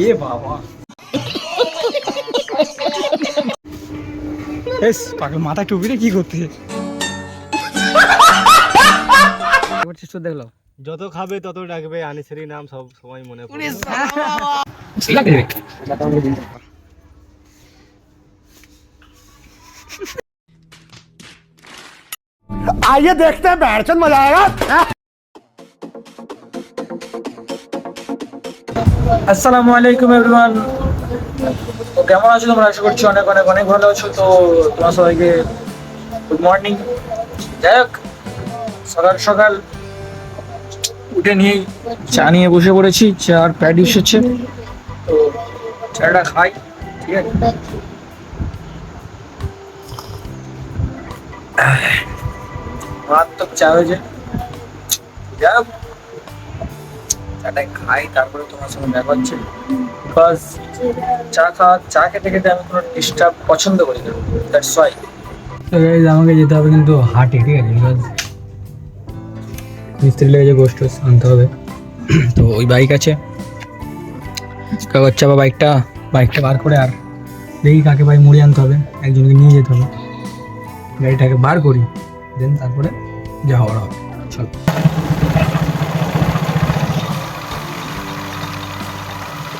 এ বাবা এস পাগল মাথায় টুপি রে কি করতে এবার চেষ্টা দেখলাম যত খাবে তত ডাকবে আনিসেরই নাম সব সময় মনে পড়ে आइए देखते हैं बैठचंद मजा आएगा আসসালামু আলাইকুম এভরিওয়ান কেমন আছো তোমরা? আশা করছি অনেক অনেক অনেক ভালো আছো। তো তোমার সবাইকে গুড মর্নিং যাই হোক, সকাল সকাল উঠে নিয়েই চা নিয়ে বসে পড়েছি। চার প্যাড এসেছে। তো চাটা খাই, ঠিক আছে? মারাত্মক চা হয়েছে। যাই হোক চাটাই খাই, তারপরে তোমার সঙ্গে দেখা হচ্ছে। বিকজ চা খাওয়া, চা খেতে খেতে আমি কোনো ডিস্টার্ব পছন্দ করি না। দ্যাটস ওয়াই তো গাইজ আমাকে যেতে হবে কিন্তু হাটে, ঠিক আছে? বিকজ মিস্ত্রি লেগেছে গোষ্ঠ আনতে হবে। তো ওই বাইক আছে। কাগজ চাপা বাইকটা বাইকটা বার করে আর দেখি কাকে ভাই মুড়ি আনতে হবে। একজনকে নিয়ে যেতে হবে। গাড়িটাকে বার করি দেন তারপরে যা হওয়ার হবে। চল।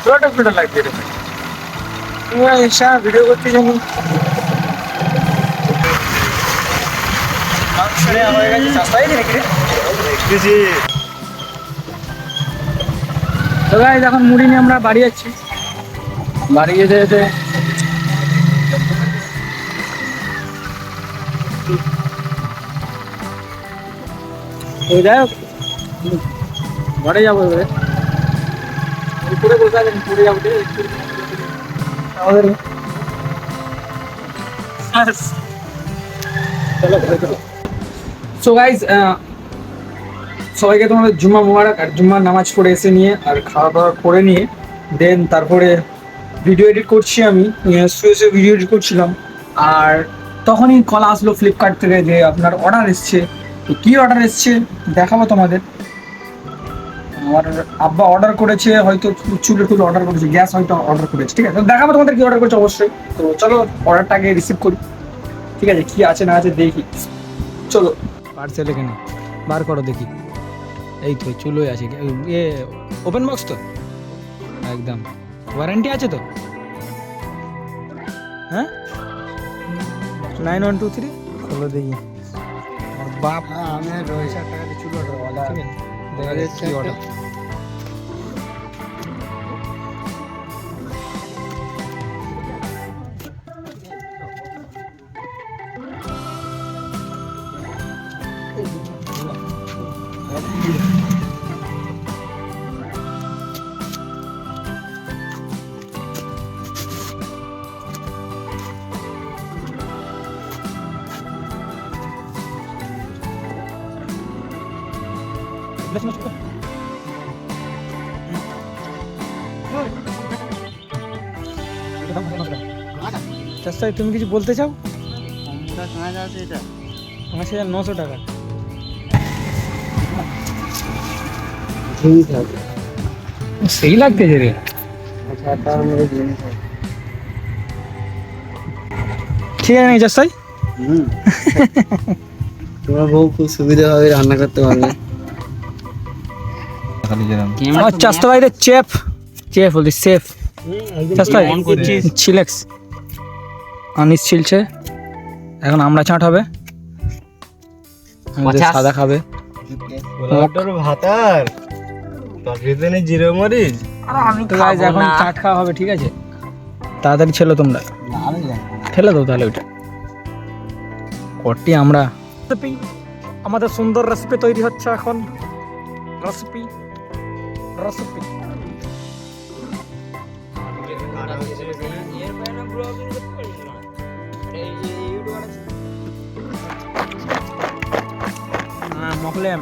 পুরোটা পুরোটা লাগবে রে ভাই এসা ভিডিও করতে জানি। আমার কাছে সস্তাই নাকি রে দেখতেছি। তো গাইজ এখন মুড়ি নিয়ে আমরা বাড়ি যাচ্ছি। বাড়ি যেতে যেতে যাই হোক ঘরে যাব এবারে। সো গাইজ সবাইকে তোমাদের জুম্মা মুবারক আর জুম্মার নামাজ পড়ে এসে নিয়ে আর খাওয়া দাওয়া করে নিয়ে দেন তারপরে ভিডিও এডিট করছি আমি শুয়ে শুয়ে ভিডিও এডিট করছিলাম। আর তখনই কল আসলো ফ্লিপকার্ট থেকে যে আপনার অর্ডার এসছে। কী অর্ডার এসছে? দেখাবো তোমাদের। আমার আব্বা অর্ডার করেছে হয়তো চুলে টুলে অর্ডার করেছে গ্যাস হয়তো অর্ডার করেছে ঠিক আছে? তো দেখাবো তোমাদের কি অর্ডার করেছে অবশ্যই। তো চলো অর্ডারটাকে রিসিভ করি। ঠিক আছে কি আছে না আছে দেখি। চলো। পার্সেল এখানে। বার করো দেখি। এই তো চুলোই আছে। এ ওপেন বক্স তো? একদম। ওয়ারেন্টি আছে তো? হ্যাঁ? নাইন ওয়ান টু থ্রি খোলো দেখি। বাপ। আমি রয়েছে টাকা দিয়ে চুলো অর্ডার ঠিক আছে। দেখা যাচ্ছে কি অর্ডার চাষাই তুমি কিছু বলতে চাও? পাঁচ হাজার নশো টাকা। সেই রে। ঠিক আছে চাষাই তোমার বউ খুব সুবিধা হবে রান্না করতে পারবে। আমার চাষতে বাইরে চেফ। চেফ বলছি সেফ অন করছিস। চিলেক্স আনিস ছিলছে। এখন আমরা চাট হবে। আমাদের সাদা খাবে। ভাতার। তোর ভিতরে জিরো মরিচ? তো গাইজ এখন চাট খাওয়া হবে ঠিক আছে? তাড়াতাড়ি ছেলো তোমরা। ঠেলে দাও তাহলে ওইটা। কটি আমরা। রেসিপি আমাদের সুন্দর রেসিপি তৈরি হচ্ছে এখন। Recipe recipe. মকলেম।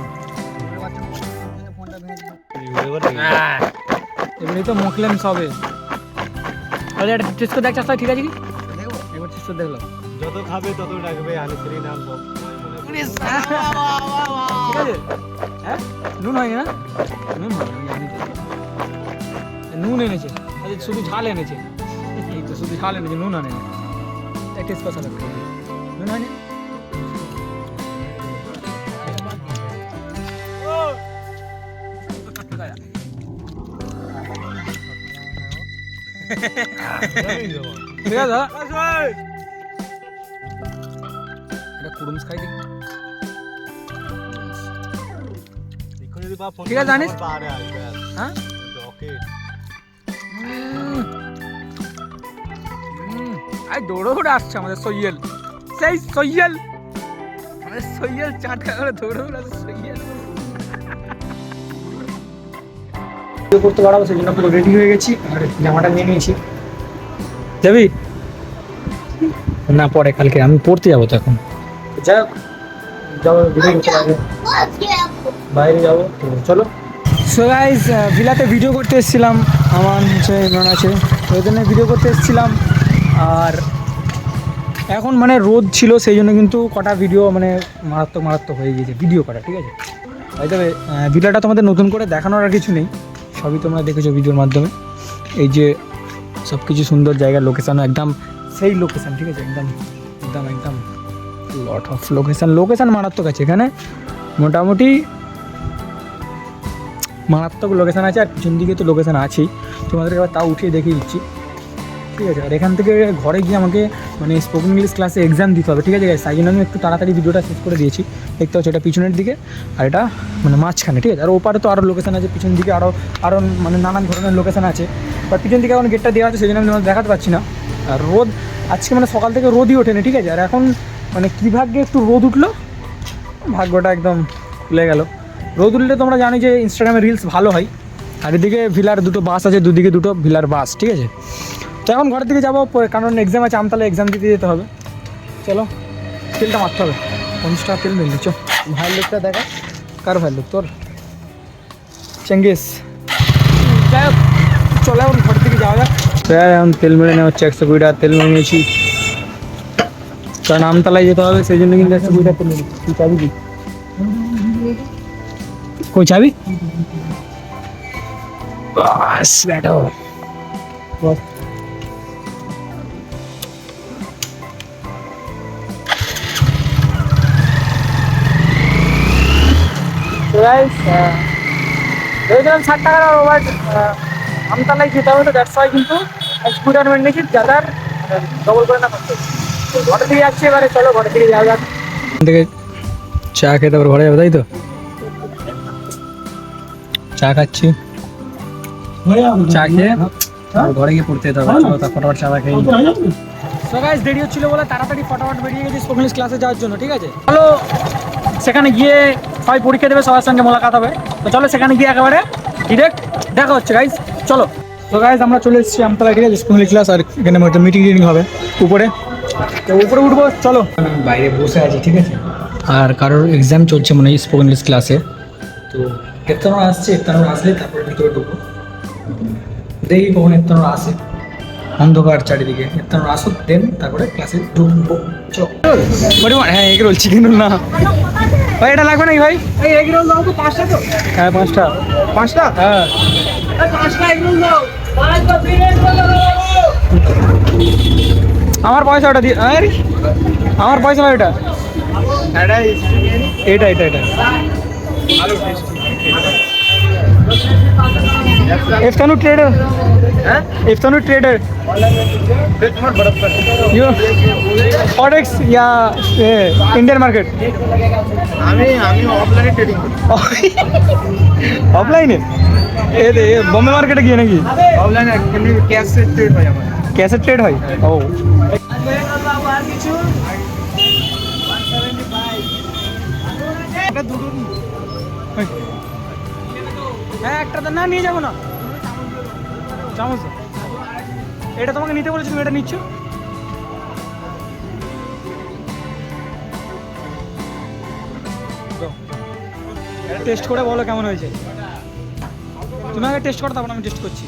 এমনি তো মকলেম সবে তাহলে একটা টেস্ট করে দেখ চাষটা ঠিক আছে কি? একবার টেস্ট করে দেখলাম যত খাবে তত ডাকবে নাম মনে পড়ে ঠিক আছে? হ্যাঁ? নুন হয়নি না? নুন হয় তো। নুন এনেছে। শুধু ঝাল এনেছে। এই তো শুধু ঝাল এনেছে নুন একটা স্পেশাল একটা। নুন আনে ঠিক আছে এটা কুরুমস খাই দেখি। ঠিক আছে, জানিস? হ্যাঁ আই দৌড়ে দৌড়ে আসছে আমাদের সৈয়েল। সেই সৈয়েল। আমাদের সৈয়েল চাটকা করে দৌড়ে দৌড়ে আসছে সৈয়েল। করতে পারব, সেই জন্য পুরো রেডি হয়ে গেছি। আর জামাটা নিয়ে নিয়েছি। যাবি না, পরে, কালকে। আমি পড়তে যাব তো এখন। যাই হোক, যাব ভিডিও করতে বাইরে যাব চলো। সো গাইজ ভিলাতে ভিডিও করতে এসেছিলাম। আমার হচ্ছে ইমরান আছে। ওই জন্য ভিডিও করতে এসেছিলাম। আর এখন মানে রোদ ছিল, সেই জন্য কিন্তু কটা ভিডিও মানে মারাত্মক মারাত্মক হয়ে গিয়েছে। ভিডিও করা ঠিক আছে? তবে ভিডিওটা তোমাদের নতুন করে দেখানোর আর কিছু নেই। সবই তোমরা দেখেছ ভিডিওর মাধ্যমে। এই যে সব কিছু সুন্দর জায়গা লোকেশান একদম সেই লোকেশান ঠিক আছে? একদম একদম একদম। লট অফ লোকেশান লোকেশান মারাত্মক আছে এখানে। মোটামুটি মারাত্মক লোকেশান আছে, আর পিছন দিকে তো লোকেশান আছেই। তোমাদেরকে আবার তাও উঠিয়ে দেখিয়ে দিচ্ছি। ঠিক আছে, আর এখান থেকে ঘরে গিয়ে আমাকে মানে স্পোকেন ইংলিশ ক্লাসে এক্সাম দিতে হবে, ঠিক আছে? তাই জন্য আমি একটু তাড়াতাড়ি ভিডিওটা শেষ করে দিয়েছি। দেখতে হচ্ছে এটা পিছনের দিকে, আর এটা মানে মাঝখানে, ঠিক আছে? আর ওপারে তো আরও লোকেশান আছে, পিছন দিকে আরও আরও মানে নানান ধরনের লোকেশান আছে। বাট পিছন দিকে এখন গেটটা দেওয়া আছে, সেই জন্য আমি তোমাদের দেখাতে পারছি না। আর রোদ, আজকে মানে সকাল থেকে রোদই ওঠেনি, ঠিক আছে? আর এখন মানে কী ভাগ্যে একটু রোদ উঠল? ভাগ্যটা একদম খুলে গেল। রোদ উঠলে তোমরা জানো যে ইনস্টাগ্রামে রিলস ভালো হয়। আর এদিকে ভিলার দুটো বাস আছে, দুদিকে দুটো ভিলার বাস, ঠিক আছে? তো এখন ঘরের দিকে যাব, পরে কারণ এক্সাম আছে আমতালে এক্সাম দিতে যেতে হবে। চলো, তেলটা মারতে হবে। পঞ্চাশ টাকা তেল মিললি চো। ভাইয়ের লোকটা দেখা। কার ভাইয়ের লোক তোর? চেঙ্গিস। যাই হোক, চলো এখন ঘরের দিকে যাওয়া যাক। এখন তেল মেরে নেওয়া হচ্ছে, একশো কুড়ি টাকা তেল মেরে নিয়েছি। কারণ আমতলায় যেতে হবে, সেই জন্য কিন্তু একশো কুড়ি টাকা তেল মেরে তুই চাবি কি? কই চাবি? বাস, ব্যাটো। বস গাইস ভেবেছিলাম ষাট টাকার ওভার আমতলায় যেতে হবে তো দ্যাটস ওয়াই কিন্তু স্কুটার মেন নিয়েছি যাতার ডবল করে না করতে ঘরের দিকে যাচ্ছি এবারে চলো ঘরের দিকে যাওয়া যাক। থেকে চা খেয়ে তারপর ঘরে যাবে তাই তো? চা খাচ্ছি। চা খেয়ে ঘরে গিয়ে পড়তে যেতে হবে। চলো তার ফটাফট চা খেয়ে সো গাইস দেরি হচ্ছিল বলে তাড়াতাড়ি ফটাফট বেরিয়ে গেছি স্পোকেন ক্লাসে যাওয়ার জন্য ঠিক আছে? চলো সেখানে গিয়ে সবাই পরীক্ষা দেবে সবার সঙ্গে মোলাকাত হবে। তো চলো সেখানে গিয়ে একেবারে ডিরেক্ট দেখা হচ্ছে গাইজ চলো। তো গাইজ আমরা চলে এসেছি আমতলা ঠিক আছে স্কুল ক্লাস আর এখানে হয়তো মিটিং টিটিং হবে উপরে। তো উপরে উঠবো চলো। বাইরে বসে আছি ঠিক আছে? আর কারোর এক্সাম চলছে মনে হয় স্পোকেন ইংলিশ ক্লাসে তো এত্তানো আসছে এত্তানো আসলে তারপরে ভিতরে ঢুকবো। দেখি কখন এত্তানো আসে। অন্ধকার চারিদিকে। তারপর আসুক দেন তারপরে ক্লাসে ঢুকবো। চল। হ্যাঁ এগ রোল চিকেন না। ভাই এটা লাগবে নাকি ভাই? এই এগ রোল দাও তো পাঁচটা তো। হ্যাঁ পাঁচটা। পাঁচটা? হ্যাঁ। পাঁচটা এগ রোল দাও। আমার পয়সা ওটা দিয়ে আরে আমার পয়সা ভাই ওটা এটা এটা এটা। ইফতানু ট্রেডার হ্যাঁ? ইফতানু ট্রেডার यू फॉरेक्स या इंडियन मार्केट আমি আমি অফলাইনে ট্রেডিং করি অফলাইনে এ দে বম্বে মার্কেটে গিয়ে নাকি অফলাইনে এমনি ক্যাশ ট্রেড হয় আমার ক্যাসে ট্রেড হয় ও হ্যাঁ একটা তো না নিয়ে যাবো না চামচ দাও। এটা তোমাকে নিতে বলেছি তুমি এটা নিচ্ছ? টেস্ট করে বলো কেমন হয়েছে। তুমি আগে টেস্ট করো তারপর আমি টেস্ট করছি।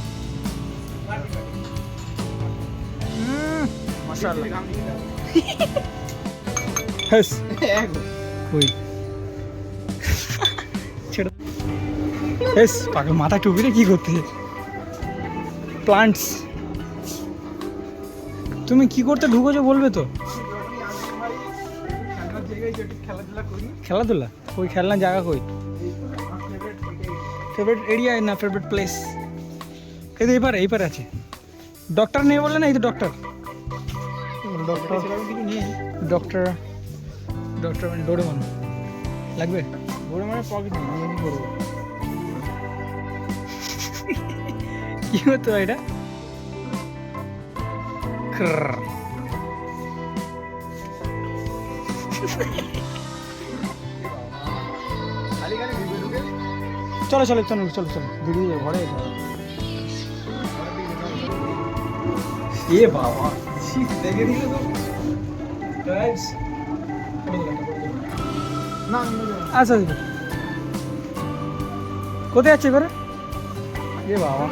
মাথা টুপিটা কি করতে? প্লান্টস তুমি কি করতে ঢুকেছো বলবে তো? খেলাধুলা? কই খেলনা জায়গা কই? ফেভারিট এরিয়া না ফেভারিট প্লেস এই তো এইপারে এইপারে আছে। ডক্টর নেই বললে না এই তো ডক্টর ডক্টর ডক্টর ডক্টর মানে ডোরেমন লাগবে? ডোরেমনের পকেট নেই কি হতো এটা? ক্রর। চলো চলো চলো চলো চলো। বেরিয়ে যাব ঘরে এ বাবা ছি, দেখে দিলে তো। আচ্ছা আচ্ছা। কোথায় যাচ্ছে করে এ বাবা।